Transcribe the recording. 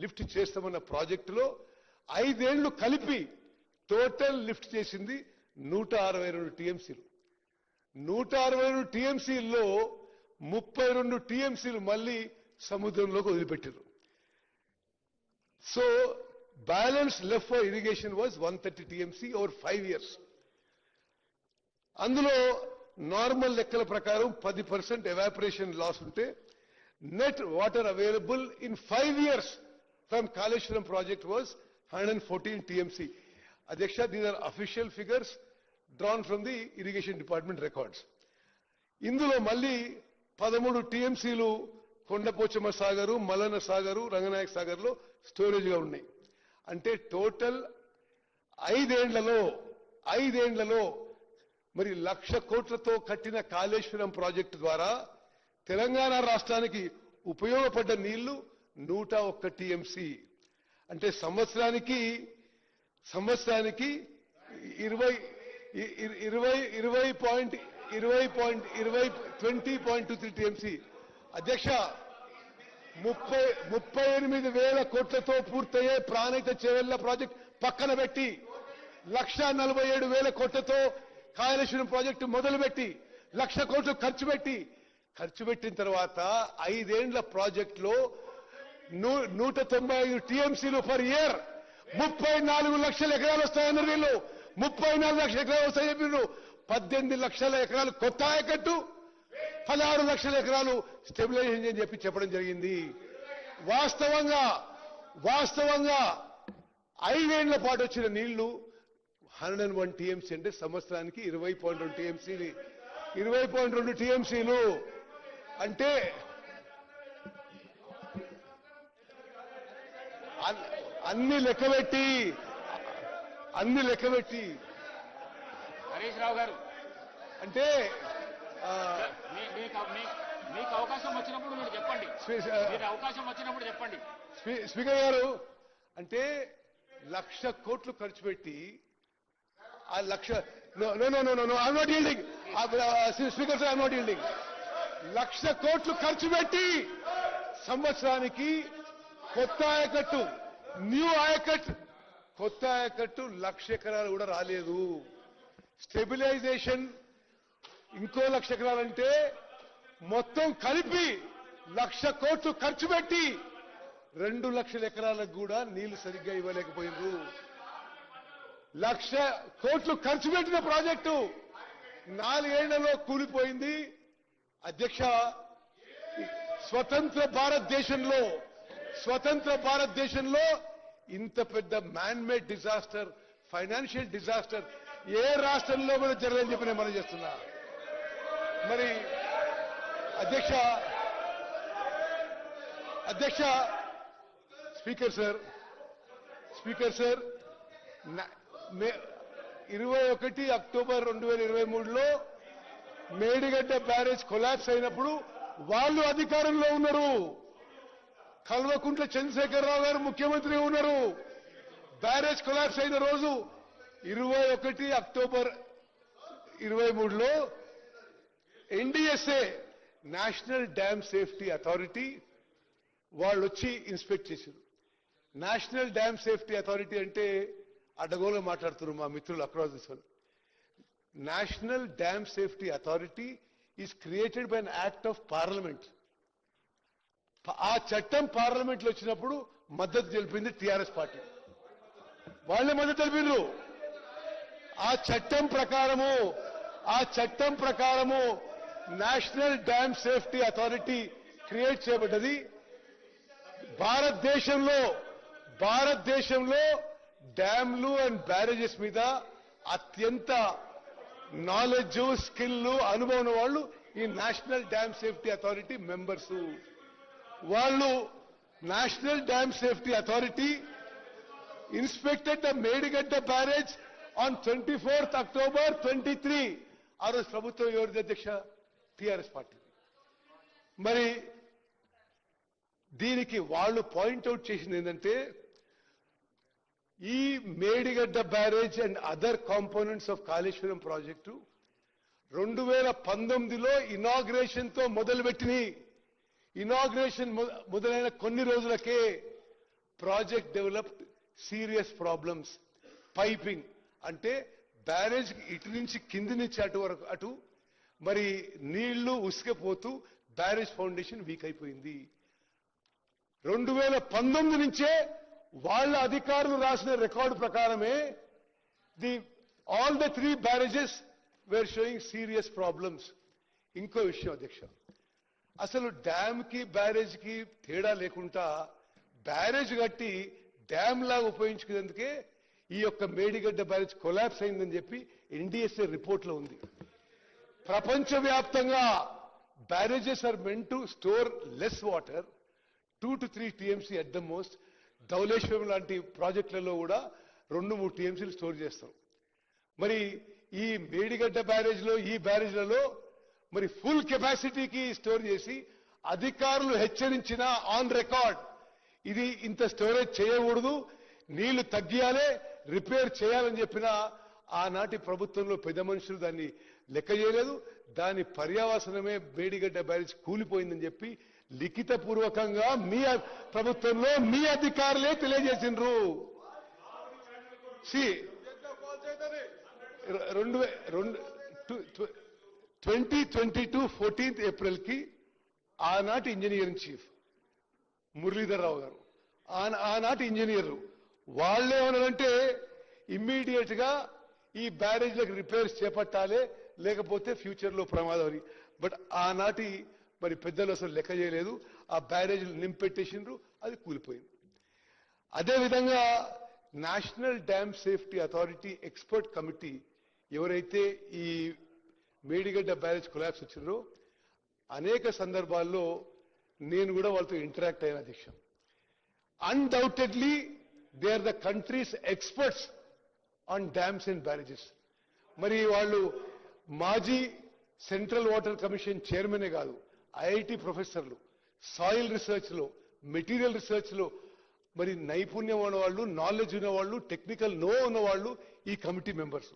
Lift చేస్తామన్న ప్రాజెక్టులో ఐదేళ్ళు కలిపి టోటల్ లిఫ్ట్ చేసింది నూట అరవై రెండు టీఎంసీలు. నూట అరవై రెండు టీఎంసీల్లో ముప్పై రెండు టీఎంసీలు మళ్ళీ సముద్రంలోకి వదిలిపెట్టారు. So balance left for irrigation was one thirty TMC over five years అందులో నార్మల్ లెక్కల ప్రకారం పది పర్సెంట్ ఎవాపరేషన్ లాస్ ఉంటే net water available in five years from Kaleshwaram project was hundred and fourteen TMC అధ్యక్ష these are official figures drawn from the irrigation department records ఇందులో మళ్ళీ పదమూడు టీఎంసీలు కొండపోచమ్మ సాగరు మలన సాగరు రంగనాయక సాగర్లో స్టోరేజ్గా ఉన్నాయి. అంటే టోటల్ ఐదేండ్లలో ఐదేండ్లలో మరి లక్ష కోట్లతో కట్టిన కాళేశ్వరం ప్రాజెక్టు ద్వారా తెలంగాణ రాష్ట్రానికి ఉపయోగపడ్డ నీళ్ళు నూట ఒక్క టీఎంసీ అంటే సంవత్సరానికి సంవత్సరానికి ఇరవై ఇరవై ఇరవై పాయింట్ ఇరవై పాయింట్ ఇరవై twenty point two three TMC అధ్యక్ష ముప్పై ముప్పై ఎనిమిది వేల కోట్లతో పూర్తయ్యే ప్రాణిత చెవెళ్ళ ప్రాజెక్ట్ పక్కన పెట్టి లక్ష నలభై ఏడు వేల కోట్లతో కాళేశ్వరం ప్రాజెక్టు మొదలుపెట్టి లక్ష కోట్లు ఖర్చు పెట్టి ఖర్చు పెట్టిన తర్వాత ఐదేండ్ల ప్రాజెక్టులో నూట తొంభై ఐదు టీఎంసీలు పర్ ఇయర్. ముప్పై నాలుగు లక్షల ఎకరాలు వస్తాయన్నారు వీళ్ళు. ముప్పై నాలుగు లక్షల ఎకరాలు వస్తాయని చెప్పిండ్రు పద్దెనిమిది లక్షల ఎకరాలు కొత్త ఆయకట్టు పదహారు లక్షల ఎకరాలు స్టెబిలైజేషన్ అని చెప్పి చెప్పడం జరిగింది. వాస్తవంగా వాస్తవంగా ఐదేళ్ళ పాటు వచ్చిన నీళ్ళు హండ్రెడ్ అండ్ వన్ టీఎంసీ అంటే సంవత్సరానికి ఇరవై పాయింట్ రెండు టీఎంసీని ఇరవై పాయింట్ రెండు టీఎంసీలు. అంటే అన్- అన్ని లెక్కబెట్టి అన్ని లెక్కబెట్టి. హరీష్ రావు గారు. అంటే మీకు అవకాశం వచ్చినప్పుడు మీరు చెప్పండి. అవకాశం వచ్చినప్పుడు చెప్పండి. స్పీ- స్పీకర్ గారు అంటే లక్ష కోట్లు ఖర్చు పెట్టి ఆ లక్ష no no no no no I not yielding speaker sir I not yielding లక్ష కోట్లు ఖర్చు పెట్టి సంవత్సరానికి కొత్త ఆయకట్టు. న్యూ ఆయకట్ కొత్త ఆయకట్టు లక్ష ఎకరాలు కూడా రాలేదు. స్టెబిలైజేషన్ ఇంకో లక్ష ఎకరాలంటే మొత్తం కలిపి లక్ష కోట్లు ఖర్చు పెట్టి రెండు లక్షల ఎకరాలకు కూడా నీళ్ళు సరిగ్గా ఇవ్వలేకపోయినరు లక్ష కోట్లు ఖర్చు పెట్టిన ప్రాజెక్టు నాలుగేళ్ళలో కూలిపోయింది. అధ్యక్ష స్వతంత్ర భారతదేశంలో స్వతంత్ర భారతదేశంలో ఇంత పెద్ద man made disaster financial disaster ఏ రాష్ట్రంలో కూడా జరగదని చెప్పి నేను మనం చేస్తున్నా. మరి అధ్యక్ష అధ్యక్ష speaker sir speaker sir May- ఇరవై ఒకటి అక్టోబర్ రెండు వేల ఇరవై మూడులో మేడిగడ్డ బ్యారేజ్ కొలాప్స్ అయినప్పుడు వాళ్ళు అధికారంలో ఉన్నారు. కల్వకుంట్ల చంద్రశేఖరరావు గారు ముఖ్యమంత్రి ఉన్నారు. బ్యారేజ్ కొలాప్స్ అయిన రోజు ఇరవై ఒకటి అక్టోబర్ ఇరవై మూడులో NDSA national dam safety authority వాళ్ళు వచ్చి ఇన్స్పెక్ట్ చేశారు. నేషనల్ డ్యామ్ సేఫ్టీ అథారిటీ అంటే అడ్డగోలు మాట్లాడుతున్నారు మా మిత్రులు across this national dam safety authority is created by an act of parliament. ఆ చట్టం పార్లమెంట్లో వచ్చినప్పుడు మద్దతు తెలిపింది టిఆర్ఎస్ పార్టీ. వాళ్ళే మద్దతు తెలిపిండ్రు ఆ చట్టం ప్రకారము ఆ చట్టం ప్రకారము national dam safety authority create చేయబడ్డది. భారతదేశంలో భారతదేశంలో డ్యామ్లు అండ్ బ్యారేజెస్ మీద అత్యంత నాలెడ్జ్ స్కిల్ అనుభవం వాళ్ళు ఈ national dam safety authority members. వాళ్ళు national dam safety authority inspected the Medigadda barrage on twenty fourth October twenty three ఆ రోజు ప్రభుత్వం ఎవరిది అధ్యక్ష? TRS party. మరి దీనికి వాళ్ళు పాయింట్అవుట్ చేసింది ఏంటంటే ఈ Medigadda barrage and other components of Kaleshwaram project రెండు వేల పంతొమ్మిదిలో ఇనాగ్రేషన్తో మొదలుపెట్టినాయి. ఇనాగ్రేషన్ మొదలైన కొన్ని రోజులకే project developed serious problems. Piping అంటే బ్యారేజ్ ఇటు నుంచి కింది నుంచి అటు వరకు అటు మరి నీళ్ళు ఉసుకపోతూ బ్యారేజ్ ఫౌండేషన్ వీక్ అయిపోయింది. రెండు వేల పంతొమ్మిది నుంచే వాళ్ళ అధికారులు రాసిన రికార్డు ప్రకారమే the all the three barrages were showing serious problems. ఇంకో విషయం అధ్యక్ష అసలు డ్యామ్కి బ్యారేజ్కి తేడా లేకుండా బ్యారేజ్ కట్టి డ్యామ్ లాగా ఉపయోగించుకునేందుకే ఈ యొక్క మేడిగడ్డ బ్యారేజ్ కొలాప్స్ అయిందని చెప్పి ఎన్డీఎస్ఏ రిపోర్ట్లో ఉంది. ప్రపంచవ్యాప్తంగా barrages are meant to store less water two to three TMC at the most Dhavaleswaram లాంటి ప్రాజెక్టులలో కూడా రెండు మూడు టీఎంసీలు స్టోర్ చేస్తాం. మరి ఈ మేడిగడ్డ బ్యారేజ్లో ఈ బ్యారేజ్లలో మరి ఫుల్ కెపాసిటీకి స్టోర్ చేసి అధికారులు హెచ్చరించిన ఆన్ రికార్డ్. ఇది ఇంత స్టోరేజ్ చేయకూడదు నీళ్ళు తగ్గియాలే రిపేర్ చేయాలని చెప్పిన ఆనాటి ప్రభుత్వంలో పెద్ద మనుషులు దాన్ని లెక్క చేయలేదు. దాని పర్యావసనమే మేడిగడ్డ బ్యారేజ్ కూలిపోయిందని చెప్పి లిఖిత పూర్వకంగా మీ ప్రభుత్వంలో మీ అధికారులే తెలియజేసిండ్రు. సి రెండు రెండు ట్వంటీ ట్వంటీ టూ ఫోర్టీన్త్ ఏప్రిల్కి ఆనాటి ఆనాటి ఇంజనీరింగ్ చీఫ్ మురళీధర్ రావు గారు ఆనాటి ఇంజనీర్లు. వాళ్ళేమన్నారంటే ఇమ్మీడియట్గా ఈ బ్యారేజ్లకు రిపేర్స్ చేపట్టాలి లేకపోతే ఫ్యూచర్లో ప్రమాదం అని. బట్ ఆనాటి మరి పెద్దలు అసలు లెక్క చేయలేదు. ఆ బ్యారేజ్ నింపెట్టేసిండ్రు అది కూలిపోయింది. అదేవిధంగా national dam safety authority expert committee ఎవరైతే ఈ మేడిగడ్డ బ్యారేజ్ కొలాబ్స్ వచ్చిందో అనేక సందర్భాల్లో నేను కూడా వాళ్ళతో ఇంటరాక్ట్ అయిన అధ్యక్ష. Undoubtedly they are the country's experts on dams and barrages మరి వాళ్ళు మాజీ సెంట్రల్ వాటర్ కమిషన్ చైర్మనే కాదు ఐఐటి ప్రొఫెసర్లు సాయిల్ రీసెర్చ్లో మెటీరియల్ రీసెర్చ్లో మరి నైపుణ్యం ఉన్నవాళ్ళు నాలెడ్జ్ ఉన్నవాళ్ళు టెక్నికల్ నో ఉన్నవాళ్ళు ఈ కమిటీ మెంబర్స్.